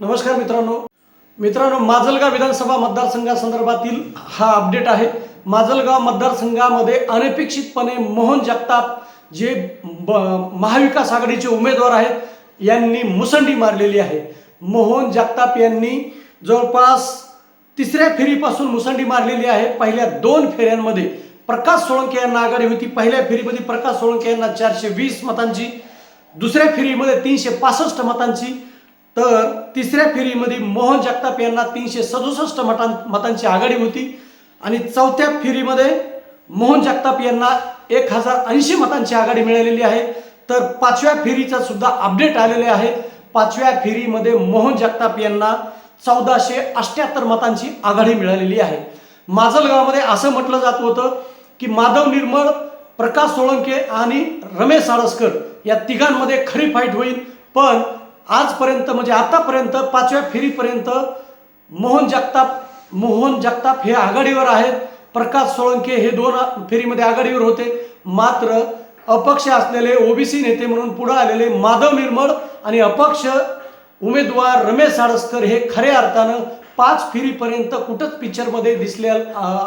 नमस्कार मित्रांनो. मित्रांनो माजलगाव विधानसभा मतदारसंघासंदर्भातील हा अपडेट आहे. माजलगाव मतदारसंघामध्ये अनपेक्षितपणे मोहन जगताप जे ब महाविकास आघाडीचे उमेदवार आहेत यांनी मुसंडी मारलेली आहे. मोहन जगताप यांनी जवळपास तिसऱ्या फेरीपासून मुसंडी मारलेली आहे. पहिल्या दोन फेऱ्यांमध्ये प्रकाश सोळंके यांना आघाडी होती. पहिल्या फेरीमध्ये प्रकाश सोळंके यांना चारशे वीस मतांची दुसऱ्या फेरीमध्ये तीनशे पासष्ट मतांची तर तिसऱ्या फेरीमध्ये मोहन जगताप यांना तीनशे सदुसष्ट मतां मतांची आघाडी होती. आणि चौथ्या फेरीमध्ये मोहन जगताप यांना एक हजार ऐंशी मतांची आघाडी मिळालेली आहे. तर पाचव्या फेरीचा सुद्धा अपडेट आलेले आहे. पाचव्या फेरीमध्ये मोहन जगताप यांना चौदाशे अठ्ठ्याहत्तर मतांची आघाडी मिळालेली आहे. माजलगावमध्ये असं म्हटलं जात होतं की माधव निर्मळ प्रकाश सोळंके आणि रमेश साळसकर या तिघांमध्ये खरी फाईट होईल. पण आजपर्यंत म्हणजे आतापर्यंत पाचव्या फेरीपर्यंत मोहन जगताप मोहन जगताप हे आघाडीवर आहेत. प्रकाश सोळंके हे दोन फेरीमध्ये आघाडीवर होते. मात्र अपक्ष असलेले ओबीसी नेते म्हणून पुढे आलेले माधव निर्मळ आणि अपक्ष उमेदवार रमेश साडस्कर हे खऱ्या अर्थानं पाच फेरीपर्यंत कुठंच पिक्चरमध्ये दिसल्या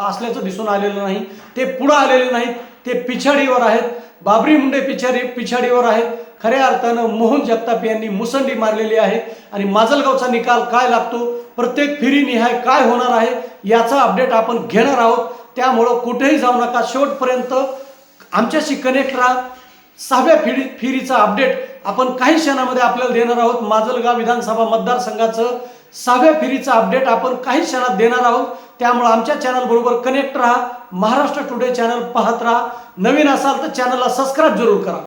असल्याचं दिसून आलेलं नाही. ते पुढं आलेले नाहीत. ते पिछाडीवर आहेत. बाबरी मुंडे पिछाडी पिछाडीवर आहेत. खऱ्या अर्थानं मोहन जगताप यांनी मुसंडी मारलेली आहे. आणि माजलगावचा निकाल काय लागतो? प्रत्येक फेरी निहाय काय होणार आहे? याचा अपडेट आपण घेणार आहोत. त्यामुळं कुठेही जाऊ नका. शेवटपर्यंत आमच्याशी कनेक्ट राहा. सहाव्या फेरी फेरीचा अपडेट आपण काही क्षणामध्ये आपल्याला देणार आहोत. माजलगाव विधानसभा मतदारसंघाचं सहाव्या फेरीचं अपडेट आपण काही क्षणात देणार आहोत. त्यामुळे आमच्या चॅनल बरोबर कनेक्ट राहा. महाराष्ट्र टुडे चॅनल पाहत राहा. नवीन असाल तर चॅनलला सबस्क्राईब जरूर करा.